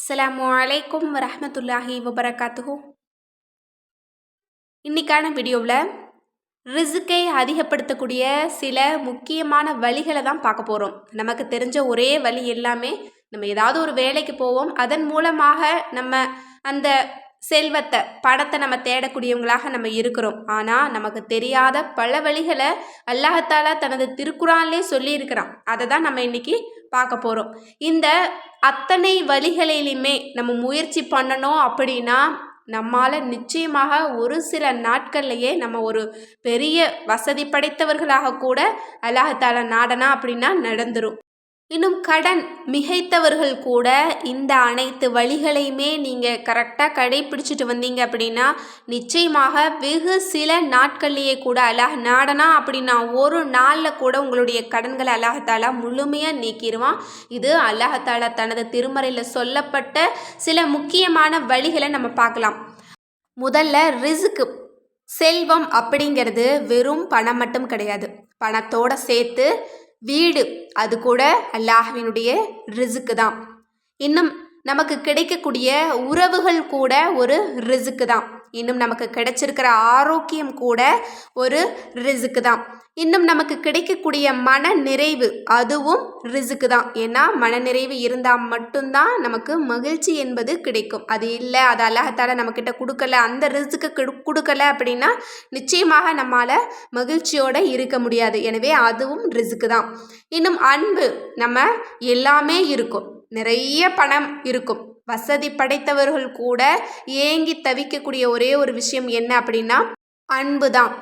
அஸ்லாம் அலைக்கும் வரமத்துல்லாஹி வபரகாத்துஹு இன்னைக்கான வீடியோவில் ரிசுக்கை அதிகப்படுத்தக்கூடிய சில முக்கியமான வழிகளை தான் பார்க்க போகிறோம் நமக்கு தெரிஞ்ச ஒரே வழி எல்லாமே நம்ம ஏதாவது ஒரு வேலைக்கு போவோம். அதன் மூலமாக நம்ம அந்த செல்வத்தை பணத்தை நம்ம தேடக்கூடியவங்களாக நம்ம இருக்கிறோம். ஆனால் நமக்கு தெரியாத பல வழிகளை அல்லாஹத்தாலா தனது திருக்குறான்லே சொல்லியிருக்கிறான். அதை தான் நம்ம இன்னைக்கு பார்க்க போகிறோம் இந்த அத்தனை வழிகளிலுமே நம்ம முயற்சி பண்ணணும் அப்படின்னா நம்மால் நிச்சயமாக ஒரு சில நாட்கள்லையே நம்ம ஒரு பெரிய வசதி படைத்தவர்களாக கூட அல்லாஹால நாடனா அப்படின்னா நடந்துரும். இன்னும் கடன் மிகைத்தவர்கள் கூட இந்த அனைத்து வழிகளையுமே நீங்கள் கரெக்டாக கடைபிடிச்சிட்டு வந்தீங்க அப்படின்னா நிச்சயமாக வெகு சில நாட்கள்லேயே கூட அல்லாஹ் நாடனா அப்படின்னா ஒரு நாளில் கூட உங்களுடைய கடன்களை அல்லாஹாலா முழுமையாக நீக்கிடுவான் இது அல்லாஹாலா தனது திருமறையில் சொல்லப்பட்ட சில முக்கியமான வழிகளை நம்ம பார்க்கலாம். முதல்ல ரிசுக்கு செல்வம் அப்படிங்கிறது வெறும் பணம் மட்டும் கிடையாது. பணத்தோடு சேர்த்து வீடு. அது கூட அல்லாஹ்வினுடைய ரிசுக்கு தான். இன்னும் நமக்கு கிடைக்கக்கூடிய உறவுகள் கூட ஒரு ரிசுக்கு தான். இன்னும் நமக்கு கிடைச்சிருக்கிற ஆரோக்கியம் கூட ஒரு ரிசுக்கு தான். இன்னும் நமக்கு கிடைக்கக்கூடிய மன நிறைவு அதுவும் ரிசுக்கு தான். ஏன்னா மன நிறைவு இருந்தால் மட்டும்தான் நமக்கு மகிழ்ச்சி என்பது கிடைக்கும். அது இல்லை அது அழகத்தால் நம்மக்கிட்ட கொடுக்கல அந்த ரிசுக்கு கொடுக்கல அப்படின்னா நிச்சயமாக நம்மால் மகிழ்ச்சியோடு இருக்க முடியாது. எனவே அதுவும் ரிசுக்கு தான். இன்னும் அன்பு நம்ம எல்லாமே இருக்கும். நிறைய பணம் இருக்கும். வசதி படைத்தவர்கள் கூட ஏங்கி தவிக்கக்கூடிய ஒரே ஒரு விஷயம் என்ன அப்படின்னா அன்பு தான்.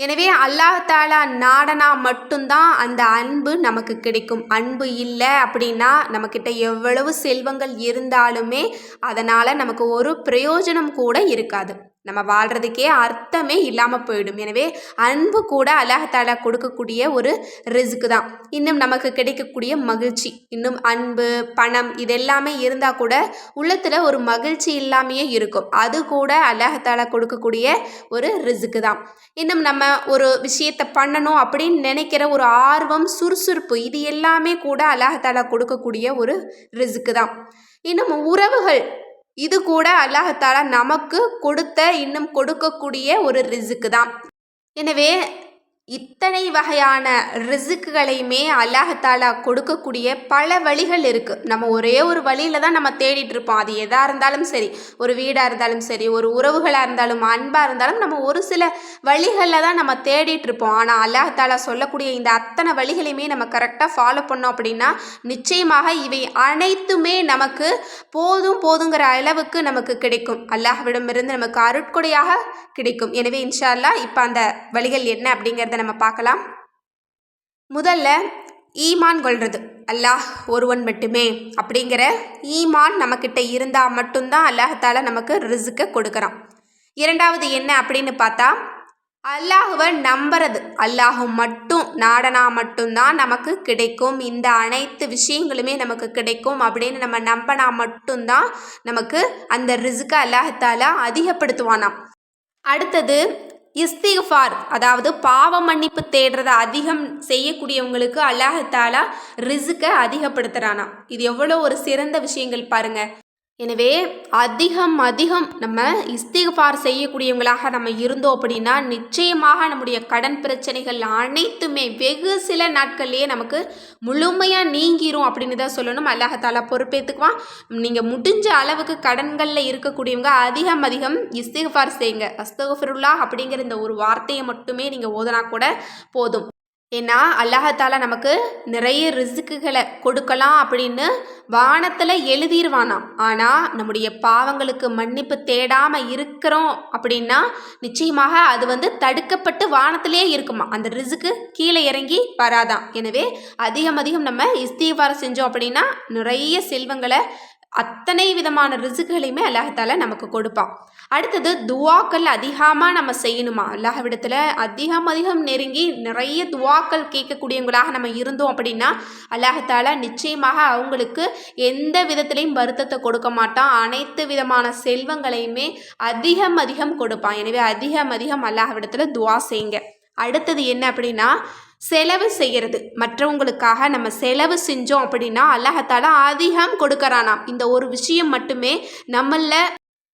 எனவே அல்லாஹாலா நாடனா மட்டும்தான் அந்த அன்பு நமக்கு கிடைக்கும். அன்பு இல்லை அப்படின்னா நம்மக்கிட்ட எவ்வளவு செல்வங்கள் இருந்தாலுமே அதனால் நமக்கு ஒரு பிரயோஜனம் கூட இருக்காது. நம்ம வாழ்கிறதுக்கே அர்த்தமே இல்லாமல் போயிடும். எனவே அன்பு கூட அல்லாஹாலா கொடுக்கக்கூடிய ஒரு ரிஸ்க்கு தான். இன்னும் நமக்கு கிடைக்கக்கூடிய மகிழ்ச்சி இன்னும் அன்பு பணம் இதெல்லாமே இருந்தால் கூட உள்ளத்தில் ஒரு மகிழ்ச்சி இல்லாமையே இருக்கும். அது கூட அல்லாஹாலா கொடுக்கக்கூடிய ஒரு ரிஸ்க்கு தான். இன்னும் நம்ம ஒரு விஷயத்தை பண்ணணும் அப்படின்னு நினைக்கிற ஒரு ஆர்வம் சுறுசுறுப்பு இது எல்லாமே கூட அல்லாஹாலா கொடுக்கக்கூடிய ஒரு ரிஸ்க்கு தான். இன்னும் உறவுகள் இது கூட அல்லாஹாலா நமக்கு கொடுத்த இன்னும் கொடுக்கக்கூடிய ஒரு ரிசுக்கு தான் எனவே இத்தனை வகையான ரிசுக்குகளையுமே அல்லாஹாலா கொடுக்கக்கூடிய பல வழிகள் இருக்குது நம்ம ஒரே ஒரு வழியில் தான் நம்ம தேடிட்டு இருப்போம். அது எதாக இருந்தாலும் சரி ஒரு வீடாக இருந்தாலும் சரி ஒரு உறவுகளாக இருந்தாலும் அன்பாக இருந்தாலும் நம்ம ஒரு சில வழிகளில் தான் நம்ம தேடிட்டு இருப்போம். ஆனால் அல்லாஹாலா சொல்லக்கூடிய இந்த அத்தனை வழிகளையுமே நம்ம கரெக்டாக ஃபாலோ பண்ணோம் அப்படின்னா நிச்சயமாக இவை அனைத்துமே நமக்கு போதும் போதுங்கிற அளவுக்கு நமக்கு கிடைக்கும். அல்லாஹ்விடமிருந்து நமக்கு அருட்கொடையாக கிடைக்கும். எனவே இன்ஷால்லா இப்போ அந்த வழிகள் என்ன அப்படிங்கிறத நம்ம பார்க்கலாம். முதல்ல ஈமான் கொள்வது அல்லாஹ் ஒருவன் மட்டுமே. அப்படிங்கிற ஈமான் நம்மக்கிட்ட இருந்தால் மட்டும்தான் அல்லாஹால நமக்கு ரிசுக்கை கொடுக்குறான். இரண்டாவது என்ன அப்படின்னு பார்த்தா அல்லாஹுவை நம்புறது. அல்லாஹு மட்டும் நாடனா மட்டும்தான் நமக்கு கிடைக்கும். இந்த அனைத்து விஷயங்களுமே நமக்கு கிடைக்கும் அப்படின்னு நம்ம நம்பினா மட்டும்தான் நமக்கு அந்த ரிசுக்கை அல்லாஹாலா அதிகப்படுத்துவானாம். அடுத்தது இஸ்திஃபார் அதாவது பாவ மன்னிப்பு தேடுறதை அதிகம் செய்யக்கூடியவங்களுக்கு அல்லாஹாலா ரிசுக்கை அதிகப்படுத்துகிறானா இது எவ்வளோ ஒரு சிறந்த விஷயங்கள் பாருங்கள் எனவே அதிகம் அதிகம் நம்ம இஸ்திகார் செய்யக்கூடியவங்களாக நம்ம இருந்தோம் அப்படின்னா நிச்சயமாக நம்முடைய கடன் பிரச்சனைகள் அனைத்துமே வெகு சில நாட்கள்லேயே நமக்கு முழுமையாக நீங்கிரும் அப்படின்னு தான் சொல்லணும். அல்லாஹத்தால பொறுப்பேற்றுக்குவான் நீங்கள் முடிஞ்ச அளவுக்கு கடன்களில் இருக்கக்கூடியவங்க அதிகம் அதிகம் இஸ்திகார் செய்யுங்க. அஸ்தகுஃபிருல்லா அப்படிங்கிற இந்த ஒரு வார்த்தையை மட்டுமே நீங்கள் ஓதனா கூட போதும். ஏன்னா அல்லாஹால நமக்கு நிறைய ரிசுக்குகளை கொடுக்கலாம் அப்படின்னு வானத்தில் எழுதிடுவானாம் ஆனால் நம்முடைய பாவங்களுக்கு மன்னிப்பு தேடாமல் இருக்கிறோம் அப்படின்னா நிச்சயமாக அது வந்து தடுக்கப்பட்டு வானத்திலே இருக்குமா? அந்த ரிசுக்கு கீழே இறங்கி வராதான் எனவே அதிகம் அதிகம் நம்ம இஸ்தீவாரம் செஞ்சோம் அப்படின்னா நிறைய செல்வங்களை அத்தனை விதமான ரிசுகளையுமே அல்லாஹால நமக்கு கொடுப்பான். அடுத்தது துவாக்கள் அதிகமாக நம்ம செய்யணுமா? அல்லாஹ்விடத்தில் அதிகம் அதிகம் நெருங்கி நிறைய துவாக்கள் கேட்கக்கூடியவங்களாக நம்ம இருந்தோம் அப்படின்னா அல்லாஹால நிச்சயமாக அவங்களுக்கு எந்த விதத்திலையும் வருத்தத்தை கொடுக்க மாட்டான். அனைத்து விதமான செல்வங்களையுமே அதிகம் அதிகம் கொடுப்பான். எனவே அதிகம் அதிகம் அல்லாஹ்விடத்தில் துவா செய்யுங்க. அடுத்தது என்ன அப்படின்னா செலவு செய்கிறது மற்றவங்களுக்காக நம்ம செலவு செஞ்சோம் அப்படின்னா அல்லாஹத்தால அதிகம் கொடுக்கறானாம். இந்த ஒரு விஷயம் மட்டுமே நம்மள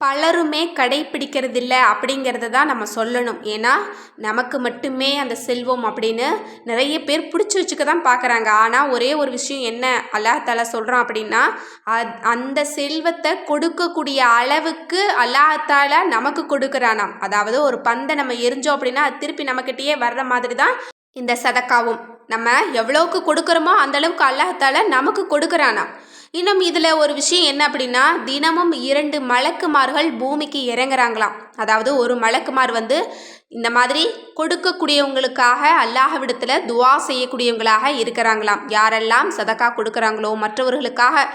பலருமே கடைப்பிடிக்கிறதில்ல அப்படிங்கிறத தான் நம்ம சொல்லணும். ஏன்னா நமக்கு மட்டுமே அந்த செல்வம் அப்படின்னு நிறைய பேர் பிடிச்சி வச்சுக்க தான் பார்க்குறாங்க. ஆனால் ஒரே ஒரு விஷயம் என்ன அல்லாஹால சொல்கிறான் அப்படின்னா அத் அந்த செல்வத்தை கொடுக்கக்கூடிய அளவுக்கு அல்லாஹால நமக்கு கொடுக்குறானாம். அதாவது ஒரு பந்தை நம்ம எரிஞ்சோம் அப்படின்னா அது திருப்பி நம்மக்கிட்டேயே வர்ற மாதிரி தான் இந்த சதக்காவும் நம்ம எவ்வளோவுக்கு கொடுக்குறோமோ அந்தளவுக்கு அல்லாஹால நமக்கு கொடுக்குறானா இன்னும் இதில் ஒரு விஷயம் என்ன அப்படின்னா தினமும் இரண்டு மலக்குமார்கள் பூமிக்கு இறங்குறாங்களாம். அதாவது ஒரு மலக்குமார் வந்து இந்த மாதிரி கொடுக்கக்கூடியவங்களுக்காக அல்லாஹவிடத்தில் துவா செய்யக்கூடியவங்களாக இருக்கிறாங்களாம். யாரெல்லாம் சதக்கா கொடுக்குறாங்களோ மற்றவர்களுக்காக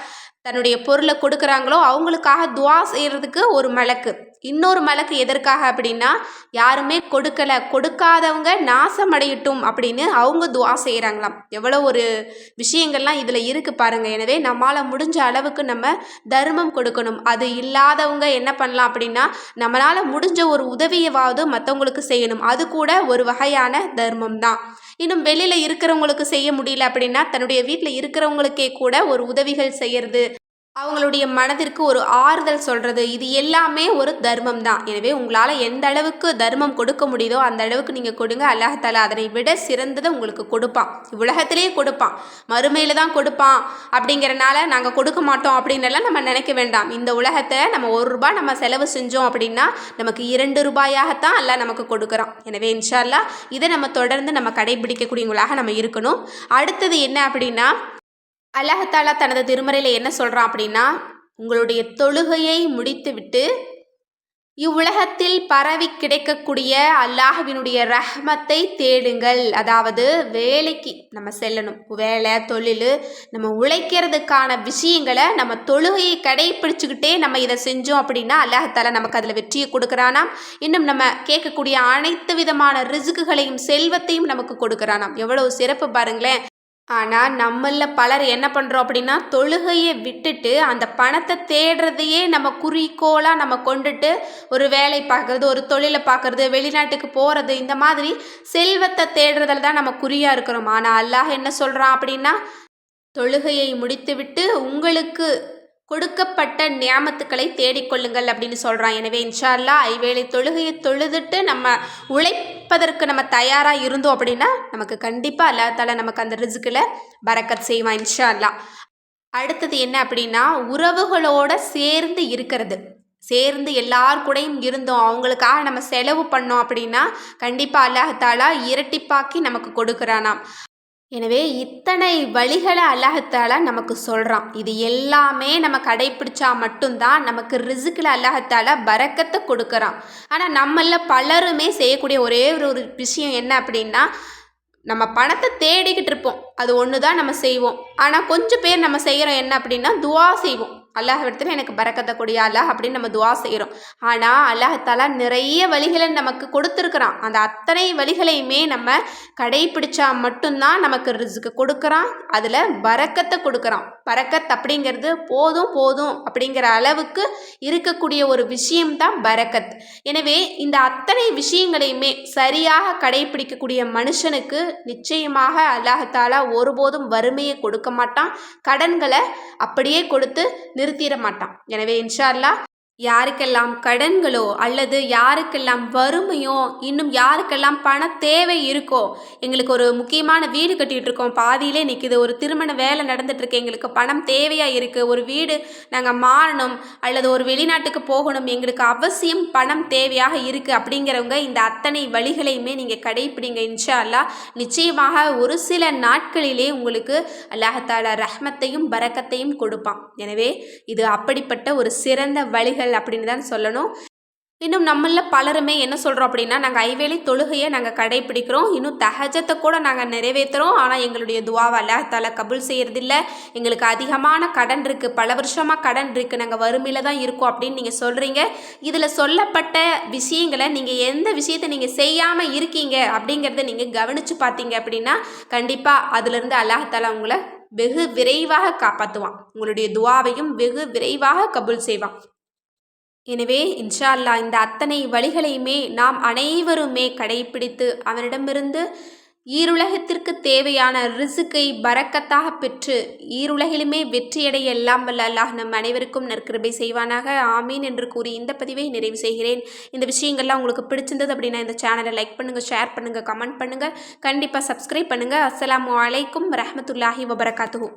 தன்னுடைய பொருளை கொடுக்குறாங்களோ அவங்களுக்காக துவா செய்கிறதுக்கு ஒரு மலக்கு. இன்னொரு மலக்கு எதற்காக அப்படின்னா யாருமே கொடுக்கல கொடுக்காதவங்க நாசமடையட்டும் அப்படின்னு அவங்க துவா செய்கிறாங்களாம் எவ்வளோ ஒரு விஷயங்கள்லாம் இதில் இருக்குது பாருங்கள் எனவே நம்மளால் முடிஞ்ச அளவுக்கு நம்ம தர்மம் கொடுக்கணும். அது இல்லாதவங்க என்ன பண்ணலாம் அப்படின்னா நம்மளால் முடிஞ்ச ஒரு உதவியவாவது மற்றவங்களுக்கு செய்யணும். அது கூட ஒரு வகையான தர்மம் தான். இன்னும் வெளியில் இருக்கிறவங்களுக்கு செய்ய முடியல அப்படின்னா தன்னுடைய வீட்டில் இருக்கிறவங்களுக்கே கூட ஒரு உதவிகள் செய்கிறது அவங்களுடைய மனதிற்கு ஒரு ஆறுதல் சொல்கிறது இது எல்லாமே ஒரு தர்மம் தான். எனவே உங்களால் எந்த அளவுக்கு தர்மம் கொடுக்க முடியுதோ அந்த அளவுக்கு நீங்கள் கொடுங்க. அல்லாஹால அதனை விட சிறந்ததை உங்களுக்கு கொடுப்பான். உலகத்திலேயே கொடுப்பான். மறுமையில் தான் கொடுப்பான். அப்படிங்கிறனால நாங்கள் கொடுக்க மாட்டோம் அப்படின்னெல்லாம் நம்ம நினைக்க வேண்டாம். இந்த உலகத்தை நம்ம ஒரு ரூபாய் நம்ம செலவு செஞ்சோம் அப்படின்னா நமக்கு இரண்டு ரூபாயாகத்தான் எல்லாம் நமக்கு கொடுக்குறான். எனவே இன்ஷால்லா இதை நம்ம தொடர்ந்து நம்ம கடைபிடிக்கக்கூடியவங்களாக நம்ம இருக்கணும். அடுத்தது என்ன அப்படின்னா அல்லாஹாலா தனது திருமறையில் என்ன சொல்கிறான் அப்படின்னா உங்களுடைய தொழுகையை முடித்துவிட்டு இவ்வுலகத்தில் பரவி கிடைக்கக்கூடிய அல்லாஹவினுடைய ரஹ்மத்தை தேடுங்கள். அதாவது வேலைக்கு நம்ம செல்லணும். வேலை தொழில் நம்ம உழைக்கிறதுக்கான விஷயங்களை நம்ம தொழுகையை கடைப்பிடிச்சுக்கிட்டே நம்ம இதை செஞ்சோம் அப்படின்னா அல்லாஹத்தால நமக்கு அதில் வெற்றியை கொடுக்குறானாம். இன்னும் நம்ம கேட்கக்கூடிய அனைத்து விதமான ரிசுக்குகளையும் செல்வத்தையும் நமக்கு கொடுக்குறானாம். எவ்வளவு சிறப்பு பாருங்களேன். ஆனால் நம்மளில் பலர் என்ன பண்ணுறோம் அப்படின்னா தொழுகையை விட்டுட்டு அந்த பணத்தை தேடுறதையே நம்ம குறிக்கோளாக நம்ம கொண்டுட்டு ஒரு வேலை பார்க்குறது ஒரு தொழிலை பார்க்குறது வெளிநாட்டுக்கு போகிறது இந்த மாதிரி செல்வத்தை தேடுறதில் தான் நம்ம குறியாக இருக்கிறோம். ஆனால் அல்லாஹ் என்ன சொல்கிறான் அப்படின்னா தொழுகையை முடித்துவிட்டு உங்களுக்கு கொடுக்கப்பட்ட நியாமத்துக்களை தேடிக்கொள்ளுங்கள் அப்படின்னு சொல்கிறான் எனவே இன்ஷால்லா ஐவேளை தொழுகையை தொழுதுட்டு நம்ம உழைப்பதற்கு நம்ம தயாராக இருந்தோம் அப்படின்னா நமக்கு கண்டிப்பாக அல்லா தால நமக்கு அந்த ரிசுக்கில் பறக்கத் செய்வான் இன்ஷால்லா அடுத்தது என்ன அப்படின்னா உறவுகளோட சேர்ந்து இருக்கிறது. சேர்ந்து எல்லார் கூடையும் இருந்தோம் அவங்களுக்காக நம்ம செலவு பண்ணோம் அப்படின்னா கண்டிப்பாக அல்லாஹாலா இரட்டிப்பாக்கி நமக்கு கொடுக்குறானாம். எனவே இத்தனை வழிகளை அல்லாஹத்தால நமக்கு சொல்கிறான் இது எல்லாமே நம்ம கடைப்பிடிச்சா மட்டும்தான் நமக்கு ரிசுக்கில் அல்லாஹத்தால பறக்கத்தை கொடுக்குறான். ஆனால் நம்மள பலருமே செய்யக்கூடிய ஒரே ஒரு விஷயம் என்ன அப்படின்னா நம்ம பணத்தை தேடிக்கிட்டு இருப்போம். அது ஒன்று தான் நம்ம செய்வோம். ஆனால் கொஞ்சம் பேர் நம்ம செய்கிறோம் என்ன அப்படின்னா துவா செய்வோம். அல்லாஹிடத்தில் எனக்கு பறக்கத்தை கொடியா அல்லாஹ் அப்படின்னு நம்ம துவா செய்கிறோம் ஆனால் அல்லாஹாலா நிறைய வழிகளை நமக்கு கொடுத்துருக்குறான். அந்த அத்தனை வழிகளையுமே நம்ம கடைபிடிச்சா மட்டும்தான் நமக்கு ரிஸ்க்கு கொடுக்குறான். அதில் பறக்கத்தை கொடுக்குறான். பறக்கத் அப்படிங்கிறது போதும் போதும் அப்படிங்கிற அளவுக்கு இருக்கக்கூடிய ஒரு விஷயம்தான் பறக்கத். எனவே இந்த அத்தனை விஷயங்களையுமே சரியாக கடைபிடிக்கக்கூடிய மனுஷனுக்கு நிச்சயமாக அல்லாஹாலா ஒருபோதும் வறுமையை கொடுக்க மாட்டான் கடன்களை அப்படியே கொடுத்து நிறுத்திட மாட்டான். எனவே இன்ஷா அல்லாஹ் யாருக்கெல்லாம் கடன்களோ அல்லது யாருக்கெல்லாம் வறுமையோ இன்னும் யாருக்கெல்லாம் பண தேவை இருக்கோ எங்களுக்கு ஒரு முக்கியமான வீடு கட்டிகிட்டு இருக்கோம். பாதியிலே நிற்கிது ஒரு திருமண வேலை நடந்துகிட்ருக்கு எங்களுக்கு பணம் தேவையாக இருக்குது ஒரு வீடு நாங்கள் மாறணும். அல்லது ஒரு வெளிநாட்டுக்கு போகணும். எங்களுக்கு அவசியம் பணம் தேவையாக இருக்குது அப்படிங்கிறவங்க இந்த அத்தனை வழிகளையுமே நீங்கள் கடைப்பிடிங்க இன்ஷா அல்லா நிச்சயமாக ஒரு சில நாட்களிலே உங்களுக்கு அல்லாஹாலா ரஹ்மத்தையும் பரக்கத்தையும் கொடுப்பான். எனவே இது அப்படிப்பட்ட ஒரு சிறந்த வழிகள் அப்படின்னு தான் சொல்லணும். இன்னும் நம்மளில் பலருமே என்ன சொல்கிறோம் அப்படின்னா நாங்கள் ஐவேளை தொழுகையை நாங்கள் கடைப்பிடிக்கிறோம் இன்னும் தகஜத்தை கூட நாங்கள் நிறைவேற்றுறோம் ஆனால் எங்களுடைய துவாவை தலை கபுல் செய்கிறதில்ல எங்களுக்கு அதிகமான கடன் இருக்குது பல வருஷமாக கடன் இருக்குது நாங்கள் வறுமையில் தான் இருக்கோம் அப்படின்னு நீங்கள் சொல்கிறீங்க இதில் சொல்லப்பட்ட விஷயங்களை நீங்கள் எந்த விஷயத்தை நீங்கள் செய்யாமல் இருக்கீங்க அப்படிங்கிறத நீங்கள் கவனித்து பார்த்தீங்க அப்படின்னா கண்டிப்பாக அதுலேருந்து அல்லாஹால உங்களை வெகு விரைவாக காப்பாற்றுவான் உங்களுடைய துவாவையும் வெகு விரைவாக கபுல் செய்வான். எனவே இன்ஷா அல்லாஹ் இந்த அத்தனை வழிகளையுமே நாம் அனைவருமே கடைபிடித்து அவனிடமிருந்து ஈருலகத்திற்கு தேவையான ரிசுக்கை பறக்கத்தாக பெற்று ஈருலகிலுமே வெற்றியடைய எல்லாம் வல்ல அல்லாஹ் நம் அனைவருக்கும் நற்கிருபை செய்வானாக. ஆமீன் என்று கூறி இந்த பதிவை நிறைவு செய்கிறேன். இந்த விஷயங்கள்லாம் உங்களுக்கு பிடிச்சிருந்தது அப்படின்னா இந்த சேனலை லைக் பண்ணுங்கள் ஷேர் பண்ணுங்கள் கமெண்ட் பண்ணுங்கள் கண்டிப்பாக சப்ஸ்கிரைப் பண்ணுங்கள் அஸ்ஸலாமு அலைக்கும் ரஹமத்துல்லாஹி வபரகாத்துஹூ.